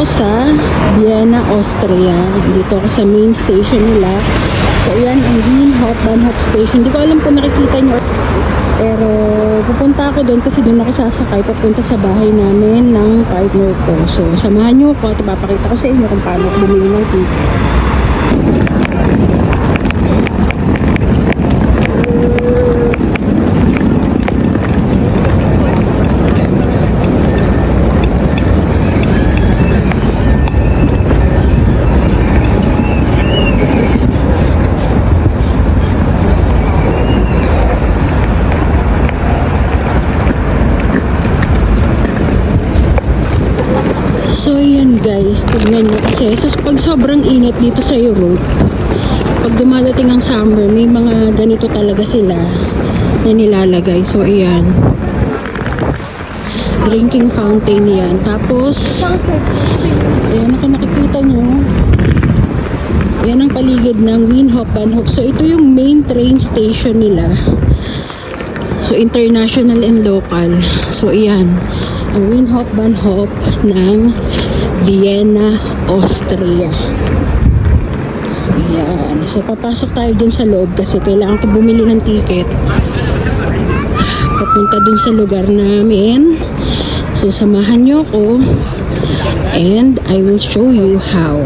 ako sa Vienna, Austria. Dito ako sa main station nila. So, yan ang Wienhof Bahnhof Station. Hindi ko alam kung nakikita nyo. Pero, pupunta ako doon kasi doon ako sasakay papunta sa bahay namin ng partner ko. So, samahan nyo ako at ipapakita ko sa inyo kung paano bumili ng ticket. So, yan guys, tignan nyo kasi so, pag sobrang init dito sa Europe, pag dumadating ang summer, may mga ganito talaga sila na nilalagay. So, ayan. Drinking fountain yan. Tapos, ayan, ako nakikita nyo. Yan ang paligid ng Wienhof Bahnhof. So, ito yung main train station nila. So, international and local. So, ayan. Ang Wienhof Bahnhof ng Vienna, Austria. Ayan. So, papasok tayo dun sa loob kasi kailangan ko bumili ng ticket. Papunta dun sa lugar namin. So, samahan nyo ko. And I will show you how.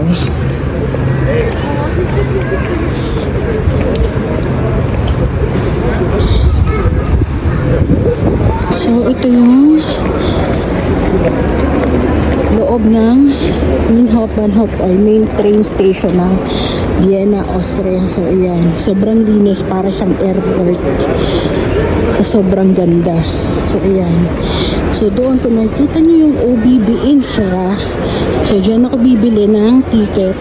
So, ito yung loob ng Wienhof Bahnhof or main train station ng Vienna, Austria. So, ayan. Sobrang linis para siyang airport. Sa sobrang ganda. So, ayan. So, doon kung nakikita nyo yung OBB Infra, so, dyan ako bibili ng ticket.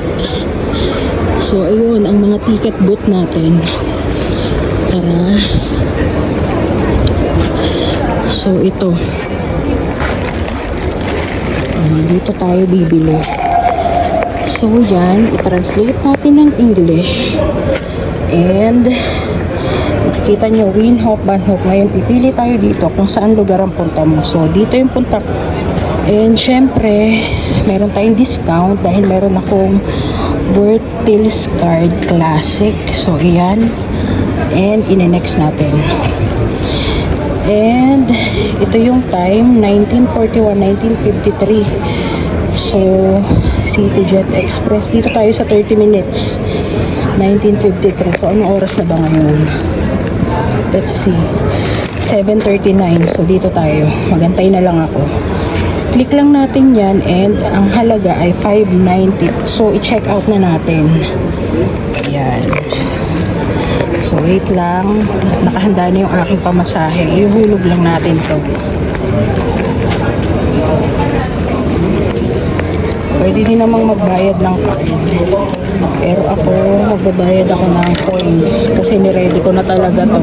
So, ayun, ang mga ticket booth natin. Tara. So, ito. Ah, dito tayo bibili. So, yan. I-translate natin ng English. And, makikita nyo, Wienhof, Bahnhof. Ngayon, pipili tayo dito kung saan lugar ang punta mo. So, dito yung punta. And, syempre, meron tayong discount dahil meron akong Bertils Card Classic. So, iyan. And, ine-next natin. And ito yung time 1941 1953. So CityJet Express dito tayo sa 30 minutes. 1953. So anong oras na ba ngayon? Let's see. 7:39. So dito tayo. Magantay na lang ako. Click lang natin 'yan and ang halaga ay 590. So i-check out na natin. Yan. So, wait lang. Nakahanda na yung aking pamasahe. Ihuhulog lang natin to. Pwede din namang magbayad ng card. Pero ako, magbabayad ako ng coins. Kasi niready ko na talaga to.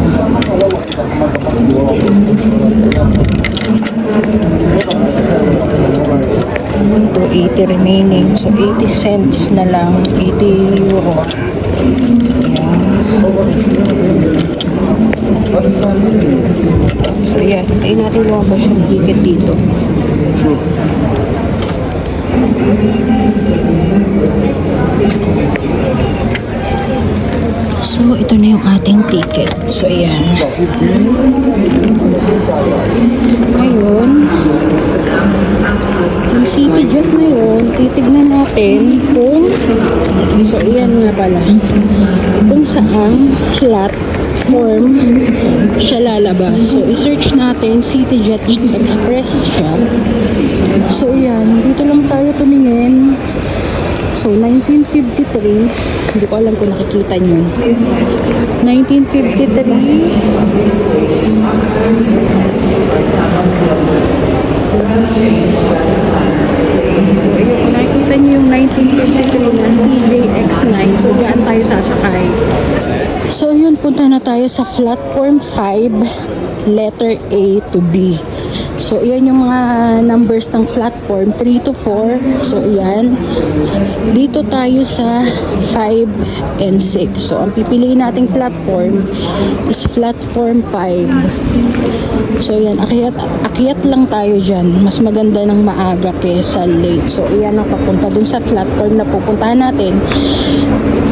To 80 remaining. So, 80 cents na lang. 80 euro. So, yan. Hintayin natin lumabas yung ticket dito. So, ito na yung ating ticket. So, ayan. Ngayon, yung city jet na yun, titignan natin kung, so, ayan nga pala, kung saan flat form siya lalabas. So, i-search natin CityJet Express siya. So, yan. Dito lang tayo tumingin. So, 1953. Hindi ko alam kung nakikita nyo. 1953. So, ayun. Nakikita nyo yung 1953 na CJX9. So, diyan tayo sasakay. So, yun, punta na tayo sa platform 5, letter A to B. So, iyan yung mga numbers ng platform, 3 to 4. So, iyan. Dito tayo sa 5 and 6. So, ang pipiliin nating platform is platform 5. So, iyan. Akyat, akyat lang tayo dyan. Mas maganda ng maaga kesa late. So, iyan ang papunta dun sa platform na pupuntahan natin.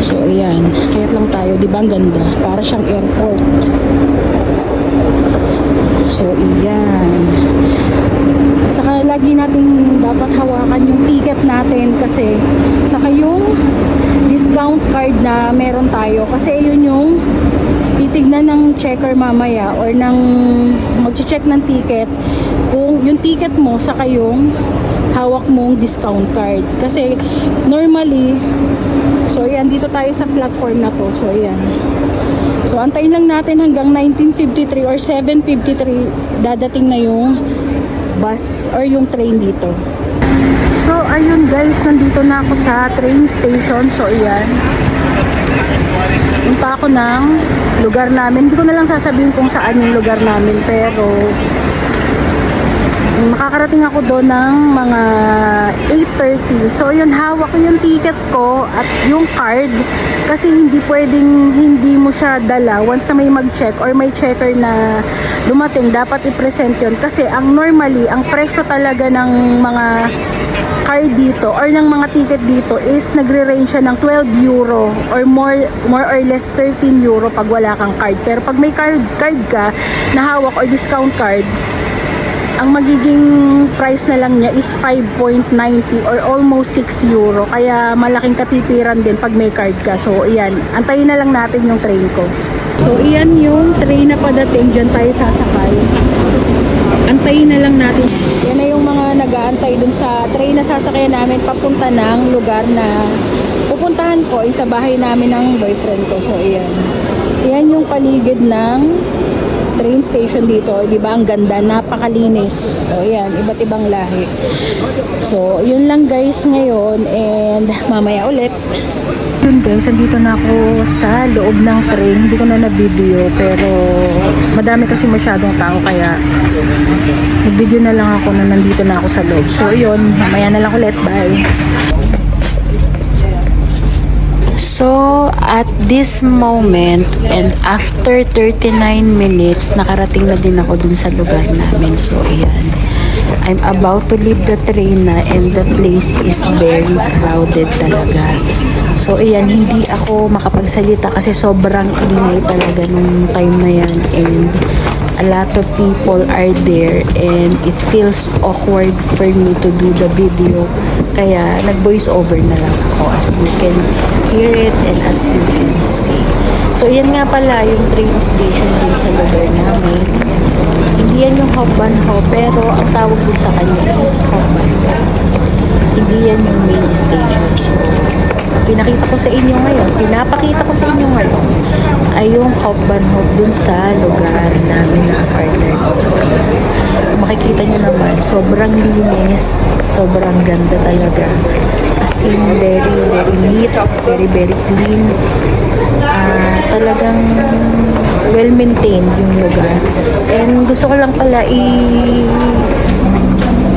So, ayan. Akyat lang tayo. Di ba ang ganda? Para siyang airport. So, iyan. Saka lagi nating dapat hawakan yung ticket natin kasi saka yung discount card na meron tayo. Kasi yun yung titignan ng checker mamaya or ng mag-check ng ticket kung yung ticket mo saka yung hawak mong discount card. Kasi normally so yan dito tayo sa platform na to. So yan So, antayin lang natin hanggang 1953 or 753 dadating na yung bus or yung train dito. So, ayun guys, nandito na ako sa train station. So, ayan. Punta ako ng lugar namin. Hindi ko na lang sasabihin kung saan yung lugar namin. Pero, makakarating ako doon ng mga 8.30. So, yun, hawak ko yung ticket ko at yung card kasi hindi pwedeng hindi mo siya dala once na may mag-check or may checker na dumating, dapat i-present yun. Kasi ang normally, ang presyo talaga ng mga card dito or ng mga ticket dito is nagre-range siya ng 12 euro or more more or less 13 euro pag wala kang card. Pero pag may card, card ka na hawak or discount card, ang magiging price na lang niya is 5.90 or almost 6 euro. Kaya malaking katipiran din pag may card ka. So, iyan. Antayin na lang natin yung train ko. So, iyan yung train na padating. Diyan tayo sasakay. Antayin na lang natin. Yan na yung mga nag-aantay dun sa train na sasakyan namin papunta ng lugar na pupuntahan ko ay sa bahay namin ng boyfriend ko. So, iyan. Yan yung paligid ng train station dito, 'di ba? Ang ganda, napakalinis. So, ayan, iba't ibang lahi. So, yun lang guys ngayon and mamaya ulit. Yun guys, andito na ako sa loob ng train. Hindi ko na na-video pero madami kasi masyadong tao kaya nag-video na lang ako na nandito na ako sa loob. So, yun, mamaya na lang ulit. Bye! So, at this moment, and after 39 minutes, nakarating na din ako dun sa lugar namin. So, ayan. I'm about to leave the train na and the place is very crowded talaga. So, ayan, hindi ako makapagsalita kasi sobrang ingay talaga nung time na yan. And a lot of people are there and it feels awkward for me to do the video. Kaya, nag-voice over na lang ako as you can hear it and as you can see. So, yan nga pala yung train station din sa lugar namin. Hindi yan yung Hopban Ho, pero ang tawag din sa kanya is Hopban Ho. Hindi yan yung main station. So, pinakita ko sa inyo ngayon, pinapakita ko sa inyo ngayon, ay yung Hopban Hop dun sa lugar namin na partner ko. So, makikita nyo naman, sobrang linis, sobrang ganda talaga. As in, very, very neat, very, very clean. Ah, talagang well-maintained yung lugar. And gusto ko lang pala i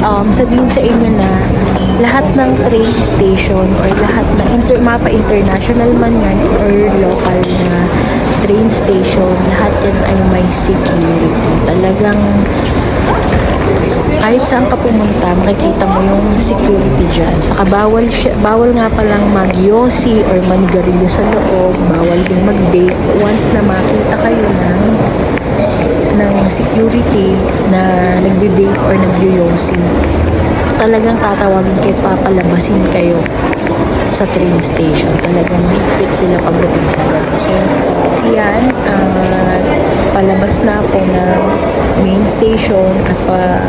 um, sabihin sa inyo na lahat ng train station or lahat ng inter, mapa international man yan or local na train station, lahat yan ay may security. Talagang kahit saan ka pumunta, makikita mo yung security dyan. Saka bawal, siya, bawal nga palang magyosi or manigarilyo sa loob, bawal din mag-vape. Once na makita kayo ng ng security na nagbe-vape or nagyoyosi, talagang tatawagin kayo, papalabasin kayo sa train station. Talagang higpit sila pagdating sa gano'n. So, yan, ah, palabas na ako ng main station at pa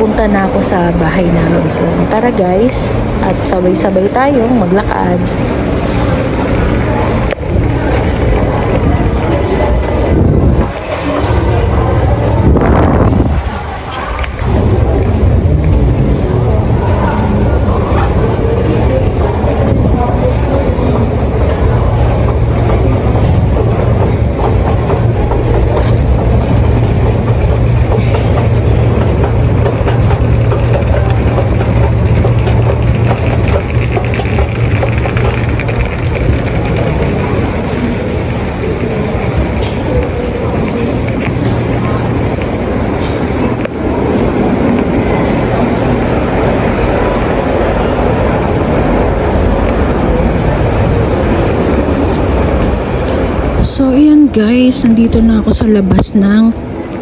punta na ako sa bahay namin. So, tara guys, at sabay-sabay tayong maglakad. Guys, nandito na ako sa labas ng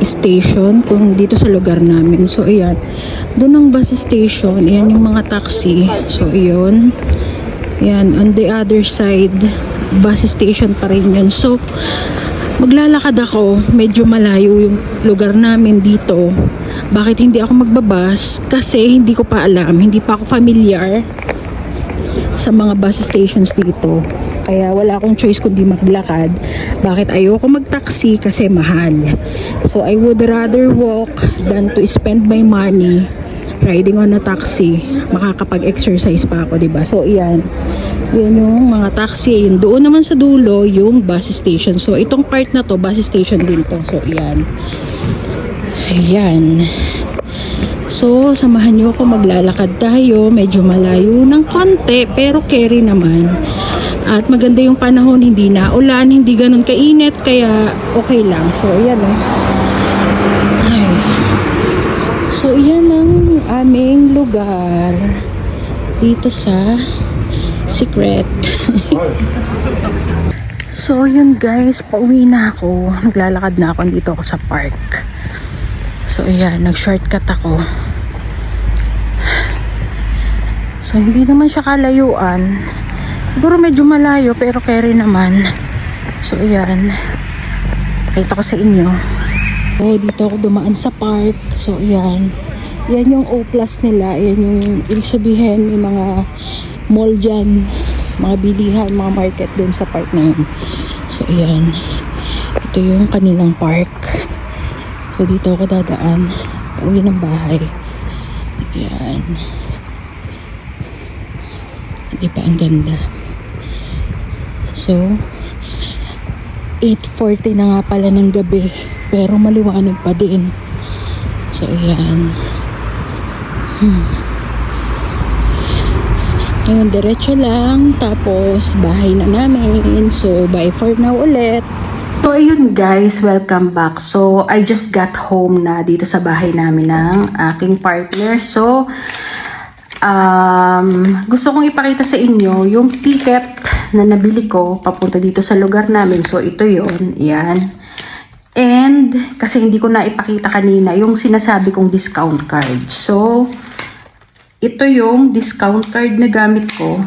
station kung dito sa lugar namin. So ayan, doon ang bus station, ayan yung mga taxi. So ayun, ayan, on the other side, bus station pa rin yun. So, maglalakad ako, medyo malayo yung lugar namin dito. Bakit hindi ako magbabas? Kasi hindi ko pa alam, hindi pa ako familiar sa mga bus stations dito. Kaya wala akong choice kundi maglakad. Bakit ayoko mag-taxi? Kasi mahal. So I would rather walk than to spend my money riding on a taxi. Makakapag-exercise pa ako, 'di ba? So iyan. Yan yung mga taxi. Yun doon naman sa dulo yung bus station. So itong part na to, bus station din to. So iyan. Ayan. So, samahan niyo ako maglalakad tayo. Medyo malayo ng konti, pero carry naman. At maganda yung panahon, hindi na ulan, hindi ganun kainit, kaya okay lang. So, ayan o. Ay. So, yan ang aming lugar dito sa Secret. so, yun guys, pauwi na ako. Naglalakad na ako, dito ako sa park. So, ayan, nag-shortcut ako. So, hindi naman siya kalayuan. Siguro medyo malayo, pero carry naman. So, ayan. Pakita ko sa inyo. Oh, dito ako dumaan sa park. So, ayan. Yan yung O plus nila. Yan yung, ibig sabihin, may mga mall dyan. Mga bilihan, mga market dun sa park na yun. So, ayan. Ito yung kanilang park. So, dito ako dadaan. Pauwi ng bahay. Ayan. Di ba ang ganda? So, 8.40 na nga pala ng gabi. Pero maliwanag pa din. So, ayan. Hmm. Ngayon, diretso lang. Tapos, bahay na namin. So, bye for now ulit. So, ayun guys, welcome back. So, I just got home na dito sa bahay namin ng aking partner. So, um, gusto kong ipakita sa inyo yung ticket na nabili ko papunta dito sa lugar namin. So, ito yon Yan. And, kasi hindi ko na ipakita kanina yung sinasabi kong discount card. So, ito yung discount card na gamit ko.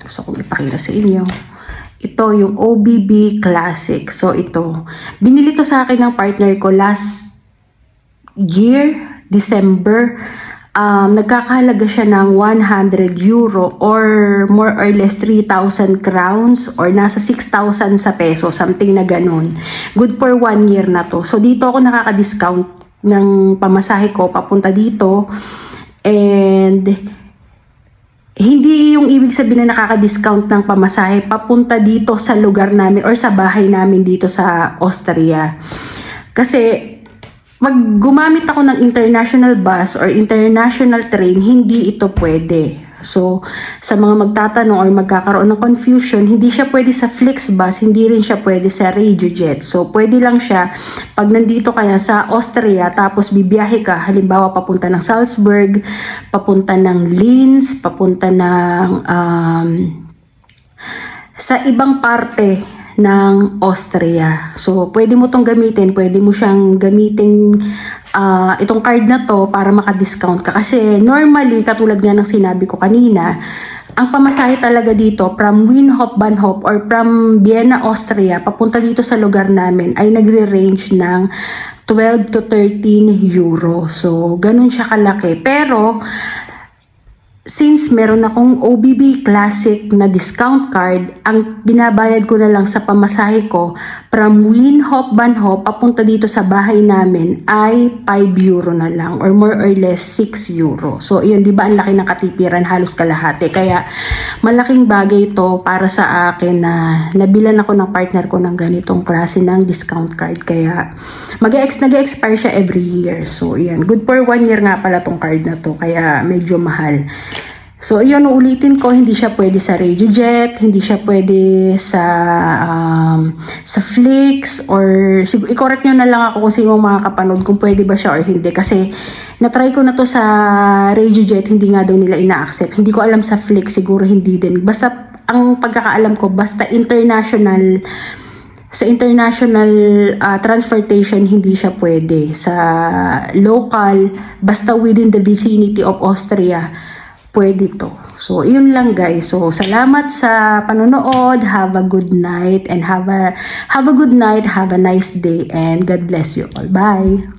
Gusto kong ipakita sa inyo. Ito yung OBB Classic. So, ito. Binili to sa akin ng partner ko last year, December. Um, nagkakahalaga siya ng 100 euro or more or less 3,000 crowns or nasa 6,000 sa peso, something na ganun. Good for one year na to. So, dito ako nakaka-discount ng pamasahe ko papunta dito. And hindi yung ibig sabihin na nakaka-discount ng pamasahe papunta dito sa lugar namin or sa bahay namin dito sa Austria. Kasi pag gumamit ako ng international bus or international train, hindi ito pwede. So, sa mga magtatanong or magkakaroon ng confusion, hindi siya pwede sa Flixbus, hindi rin siya pwede sa RegioJet. So, pwede lang siya pag nandito kaya sa Austria, tapos bibiyahe ka, halimbawa papunta ng Salzburg, papunta ng Linz, papunta ng um, sa ibang parte ng Austria. So, pwede mo tong gamitin, pwede mo siyang gamitin ah, itong card na to para maka-discount ka. Kasi normally, katulad nga ng sinabi ko kanina, ang pamasahe talaga dito from Winhof, Bahnhof or from Vienna, Austria, papunta dito sa lugar namin ay nagre-range ng 12 to 13 euro. So, ganun siya kalaki. Pero, since meron akong OBB Classic na discount card, ang binabayad ko na lang sa pamasahe ko from Winhof Bahnhof papunta dito sa bahay namin ay 5 euro na lang or more or less 6 euro. So, yun, di ba ang laki ng katipiran, halos kalahati. Kaya, malaking bagay ito para sa akin na nabilan ako ng partner ko ng ganitong klase ng discount card. Kaya, mag-ex nag-expire siya every year. So, yan. Good for one year nga pala tong card na to. Kaya, medyo mahal. So, yun, ulitin ko, hindi siya pwede sa RadioJet, hindi siya pwede sa um, sa Flix, or i-correct nyo na lang ako kung sino ang makakapanood kung pwede ba siya or hindi. Kasi, na-try ko na to sa RadioJet, hindi nga daw nila ina-accept. Hindi ko alam sa Flix, siguro hindi din. Basta, ang pagkakaalam ko, basta international sa international ah, transportation hindi siya pwede sa local basta within the vicinity of Austria pwede to. So yun lang guys. So salamat sa panonood. Have a good night and have a have a good night. Have a nice day and God bless you all. Bye